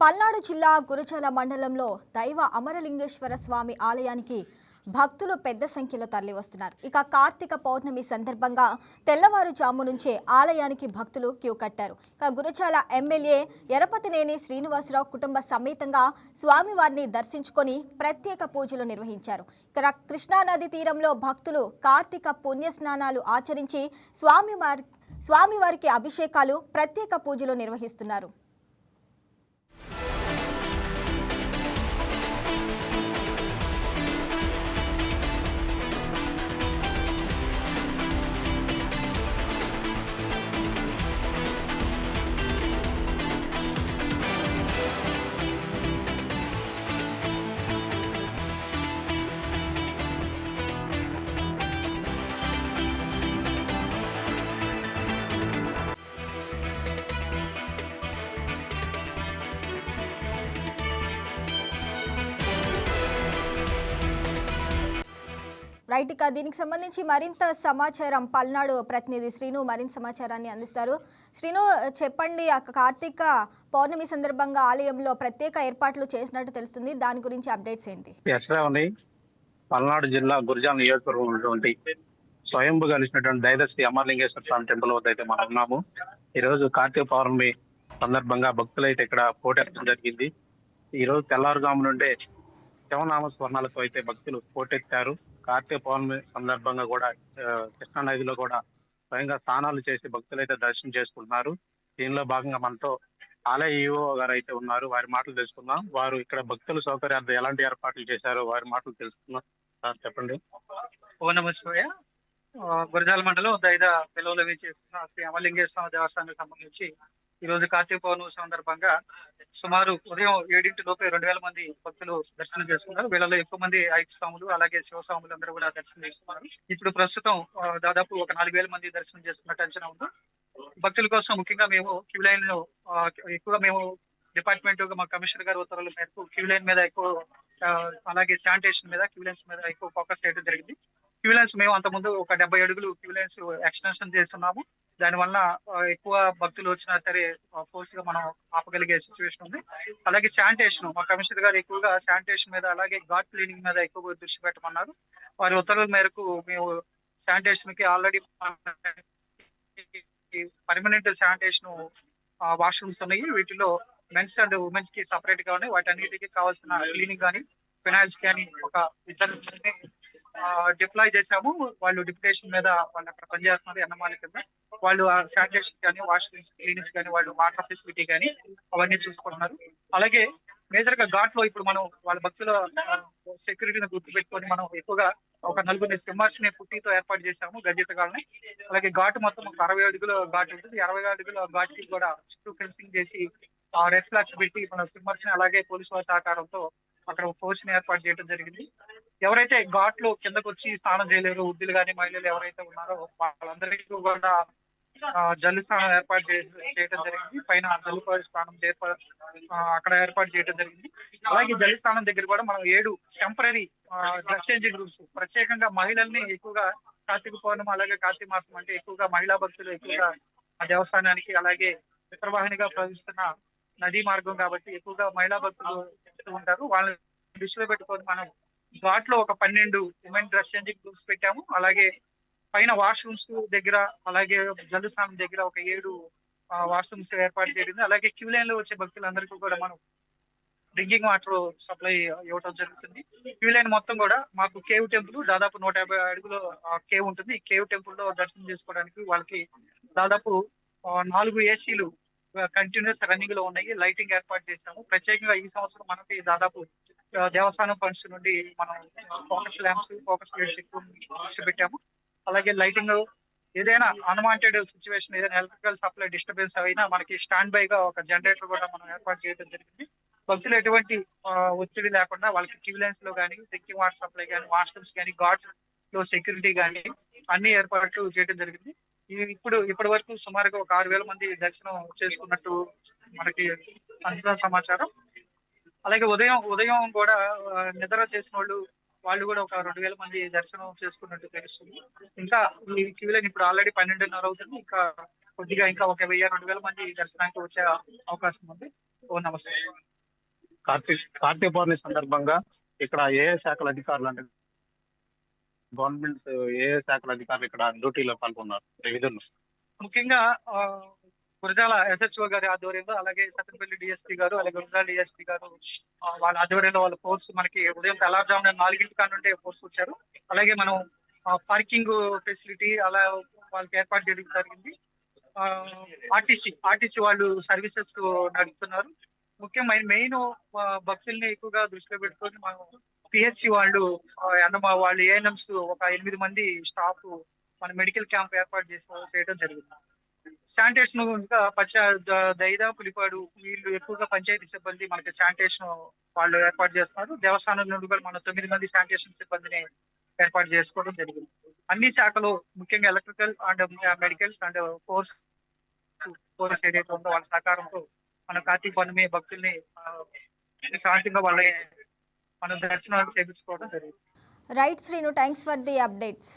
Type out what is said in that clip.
పల్నాడు జిల్లా గురజాల మండలంలో దైవ అమరలింగేశ్వర స్వామి ఆలయానికి భక్తులు పెద్ద సంఖ్యలో తరలివస్తున్నారు. ఇక కార్తీక పౌర్ణమి సందర్భంగా తెల్లవారుజాము నుంచే ఆలయానికి భక్తులు క్యూ కట్టారు. ఇక గురజాల ఎమ్మెల్యే ఎరపతినేని శ్రీనివాసరావు కుటుంబ సమేతంగా స్వామివారిని దర్శించుకొని ప్రత్యేక పూజలు నిర్వహించారు. ఇక కృష్ణానది తీరంలో భక్తులు కార్తీక పుణ్య స్నానాలు ఆచరించి స్వామివారి స్వామివారికి అభిషేకాలు ప్రత్యేక పూజలు నిర్వహిస్తున్నారు. రైట్ ఇక దీనికి సంబంధించి మరింత సమాచారం పల్నాడు ప్రతినిధి శ్రీను మరింత సమాచారాన్ని అందిస్తారు. శ్రీను చెప్పండి కార్తీక పౌర్ణమి సందర్భంగా ఆలయంలో ప్రత్యేక ఏర్పాట్లు చేసినట్టు తెలుస్తుంది. దాని గురించి అప్డేట్స్ ఏంటి? పల్నాడు జిల్లా గురిజాల నియోజకవర్గం స్వయంభు కలిసినటువంటి దైదశ్రీ అమర్లింగేశ్వర స్వామి టెంపుల్ వద్ద అయితే మనం ఉన్నాము. ఈ రోజు కార్తీక పౌర్ణమి సందర్భంగా భక్తులైతే ఇక్కడ పోటెత్తడం జరిగింది. ఈ రోజు తెల్లారుజాము నుండే శివనామ స్వర్ణాలతో అయితే భక్తులు పోటెత్తారు కార్తీక పౌర్ణమి సందర్భంగా కూడా కృష్ణా నదిలో కూడా స్వయంగా స్నానాలు చేసి భక్తులు అయితే దర్శనం చేసుకుంటున్నారు. దీనిలో భాగంగా మనతో ఆలయ ఈఓ గారు అయితే ఉన్నారు. వారి మాటలు తెలుసుకుందాం. వారు ఇక్కడ భక్తుల సౌకర్యార్థం ఎలాంటి ఏర్పాట్లు చేశారో వారి మాటలు తెలుసుకుందాం. సార్ చెప్పండి. ఓ నమ గురజాల మండలం దైద పిలువలో చేసుకున్న శ్రీ అమలింగేశ్వర దేవస్థానానికి సంబంధించి ఈ రోజు కార్తీక పౌర్ణమి సందర్భంగా సుమారు ఉదయం ఏడింటి లోపే రెండు వేల మంది భక్తులు దర్శనం చేసుకున్నారు. వీళ్ళలో ఎక్కువ మంది ఐదు స్వాములు అలాగే శివస్వాములు అందరూ కూడా దర్శనం చేసుకున్నారు. ఇప్పుడు ప్రస్తుతం దాదాపు ఒక నాలుగు వేల మంది దర్శనం చేసుకున్నట్టు అంచనా ఉంది. భక్తుల కోసం ముఖ్యంగా మేము క్యూ లైన్లో ఎక్కువగా మేము డిపార్ట్మెంట్ మా కమిషనర్ గారి ఉత్తర్వుల మేరకు క్యూ లైన్ మీద ఎక్కువ అలాగే శానిటేషన్ మీద క్యూ లైన్స్ మీద ఎక్కువ ఫోకస్ చేయడం జరిగింది. క్యూ లైన్స్ మేము అంత ముందు ఒక డెబ్బై అడుగులు క్యూ లైన్స్ ఎక్స్టెన్షన్ చేస్తున్నాము. దానివల్ల ఆ, ఎక్కువ భక్తులు వచ్చినా సరే ఫోర్స్గా మనం ఆపగలిగే సిచ్యువేషన్ ఉంది. అలాగే శానిటేషన్ మా కమిషనర్ గారు ఎక్కువగా శానిటేషన్ మీద అలాగే ఘాట్ క్లీనింగ్ మీద ఎక్కువ దృష్టి పెట్టమన్నారు. వారి ఉత్తర్వుల మేరకు మేము శానిటేషన్కి ఆల్రెడీ పర్మనెంట్ శానిటేషన్ వాష్రూమ్స్ ఉన్నాయి. వీటిలో మెన్స్ అండ్ ఉమెన్స్కి సపరేట్గా ఉన్నాయి. వాటన్నిటికి కావాల్సిన క్లీనింగ్ కానీ ఫినాయిల్స్ కానీ ఒక ఇద్దరు డిప్లాయ్ చేశాము. వాళ్ళు డిప్యుటేషన్ మీద వాళ్ళు అక్కడ పనిచేస్తున్నారు ఎన్నమాల కింద. వాళ్ళు శానిటేషన్ కానీ వాష్రూమ్స్ క్లీనింగ్స్ కానీ వాళ్ళు వాటర్ ఫెసిలిటీ కానీ అవన్నీ చూసుకుంటున్నారు. అలాగే మేజర్గా ఘాట్లో ఇప్పుడు మనం వాళ్ళ భక్తుల సెక్యూరిటీని గుర్తు పెట్టుకొని మనం ఎక్కువగా ఒక నలుగురిని స్విమ్మర్స్ని పుట్టితో ఏర్పాటు చేశాము గజెతగాళ్ళని అలాగే ఘాట్ మొత్తం ఒక అరవై అడుగుల ఘాట్ ఉంటుంది. అరవై అడుగుల ఘాట్కి కూడా చుట్టూ ఫెన్సింగ్ చేసి రెడ్ ఫ్లాగ్స్ పెట్టి మన స్విమ్మర్స్ని అలాగే పోలీసు వారి సహకారంతో అక్కడ ఫోర్స్ ఏర్పాటు చేయడం జరిగింది. ఎవరైతే ఘాట్లో కిందకు వచ్చి స్నానం చేయలేరు వృద్ధులు కానీ మహిళలు ఎవరైతే ఉన్నారో వాళ్ళందరికీ కూడా జల్లు స్నానం ఏర్పాటు చేయడం జరిగింది. పైన జల్లు స్నానం అక్కడ ఏర్పాటు చేయడం జరిగింది. అలాగే జల్లు స్నానం దగ్గర కూడా మనం ఏడు టెంపరీ డ్రెస్ చేంజింగ్ రూమ్స్ ప్రత్యేకంగా మహిళల్ని ఎక్కువగా కార్తీక పౌర్ణమి అలాగే కార్తీక మాసం అంటే ఎక్కువగా మహిళా భక్తులు ఎక్కువగా ఆ దేవస్థానానికి అలాగే విక్రవాహినిగా ప్రవహిస్తున్న నదీ మార్గం కాబట్టి ఎక్కువగా మహిళా భక్తులు వస్తూ ఉంటారు. వాళ్ళని దృష్టిలో పెట్టుకొని మనం ఘాట్లో ఒక పన్నెండు ఉమెన్ డ్రెస్ చేంజింగ్ రూమ్స్ పెట్టాము. అలాగే పైన వాష్రూమ్స్ దగ్గర అలాగే జల్లు స్నానం దగ్గర ఒక ఏడు వాష్రూమ్స్ ఏర్పాటు చేయడం అలాగే క్యూ లైన్లో వచ్చే భక్తులందరికీ కూడా మనం డ్రింకింగ్ వాటర్ సప్లై ఇవ్వడం జరుగుతుంది. క్యూ లైన్ మొత్తం కూడా మాకు కేవ్ టెంపుల్ దాదాపు నూట యాభై అడుగులు కేవ్ ఉంటుంది. ఈ కేవ్ టెంపుల్లో దర్శనం చేసుకోవడానికి వాళ్ళకి దాదాపు నాలుగు ఏసీలు కంటిన్యూస్ రన్నింగ్లో ఉన్నాయి. లైటింగ్ ఏర్పాటు చేశాము. ప్రత్యేకంగా ఈ సంవత్సరం మనకి దాదాపు దేవస్థానం ఫండ్స్ నుండి మనం ఫోకస్ ల్యాంప్స్ ఫోకస్ లైట్స్ ఎక్కువ దృష్టి పెట్టాము. అలాగే లైటింగ్ ఏదైనా అన్వాంటెడ్ సిచ్యువేషన్ ఏదైనా ఎలక్ట్రికల్ సప్లై డిస్టర్బెన్స్ అయినా మనకి స్టాండ్ బై గా ఒక జనరేటర్ కూడా మనం ఏర్పాటు చేయడం జరిగింది. భక్తులు ఎటువంటి ఒత్తిడి లేకుండా వాళ్ళకి క్యూ లైన్స్లో కానీ డ్రింకింగ్ వాటర్ సప్లై కానీ వాష్రూమ్స్ కానీ గార్డ్స్లో సెక్యూరిటీ కానీ అన్ని ఏర్పాట్లు చేయడం జరిగింది. ఇప్పుడు ఇప్పటి వరకు సుమారుగా ఒక ఆరు వేల మంది దర్శనం చేసుకున్నట్టు మనకి అందిన సమాచారం. అలాగే ఉదయం ఉదయం కూడా నిద్ర చేసిన వాళ్ళు వాళ్ళు కూడా ఒక రెండు వేల మంది దర్శనం చేసుకున్నట్టు తెలుస్తుంది. ఇంకా ఈ క్యూలైన్ ఇప్పుడు ఆల్రెడీ పన్నెండున్నర అవుతుంది. ఇంకా కొద్దిగా ఇంకా ఒక వెయ్యి రెండు వేల మంది దర్శనానికి వచ్చే అవకాశం ఉంది. ఓ నమస్తే. కార్తీక కార్తీక పౌర్ణమి సందర్భంగా ఇక్కడ ఏ శాఖల అధికారులు అంటే గవర్నమెంట్ ఏ శాఖల అధికారులు ఇక్కడ డ్యూటీలో పాల్గొన్నారు? విధులు ముఖ్యంగా గురజాల ఎస్హెచ్ఓ గారి ఆధ్వర్యంలో అలాగే సత్తెనపల్లి డిఎస్పీ గారు అలాగే గురజాల డిఎస్పీ గారు వాళ్ళ ఆధ్వర్యంలో వాళ్ళ ఫోర్స్ మనకి ఉదయం తెల్లారుజామున నాలుగింటి కాడ ఫోర్స్ వచ్చారు. అలాగే మనం పార్కింగ్ ఫెసిలిటీ అలా వాళ్ళకి ఏర్పాటు చేయడం జరిగింది. ఆర్టీసీ ఆర్టీసీ వాళ్ళు సర్వీసెస్ నడుపుతున్నారు. ముఖ్యమైన మెయిన్ భక్తుల్ని ఎక్కువగా దృష్టిలో పెట్టుకొని మనం పిహెచ్సి వాళ్ళు అన్నమా వాళ్ళు ఏఎన్ఎంస్ ఒక ఎనిమిది మంది స్టాఫ్ మన మెడికల్ క్యాంప్ ఏర్పాటు చేసి చేయడం జరిగింది. శానిటేషన్ ఇంకా పచ్చ ద- దైదా పులిపాడు వీళ్ళు ఎక్కువగా పంచాయతీ సిబ్బంది మనకి శానిటేషన్ వాళ్ళు ఏర్పాటు చేస్తున్నారు. దేవస్థానం నుండి కూడా మన తొమ్మిది మంది శానిటేషన్ సిబ్బందిని ఏర్పాటు చేసుకోవడం జరిగింది. అన్ని శాఖలు ముఖ్యంగా electrical and medical and force force ఏదైతే ఉందో వాళ్ళ సహకారంతో మన కార్తీక పౌర్ణమి భక్తుల్ని శాంతిగా వాళ్ళ మన దర్శనాలు చేయించుకోవడం జరిగింది. Right Srinu thanks for the updates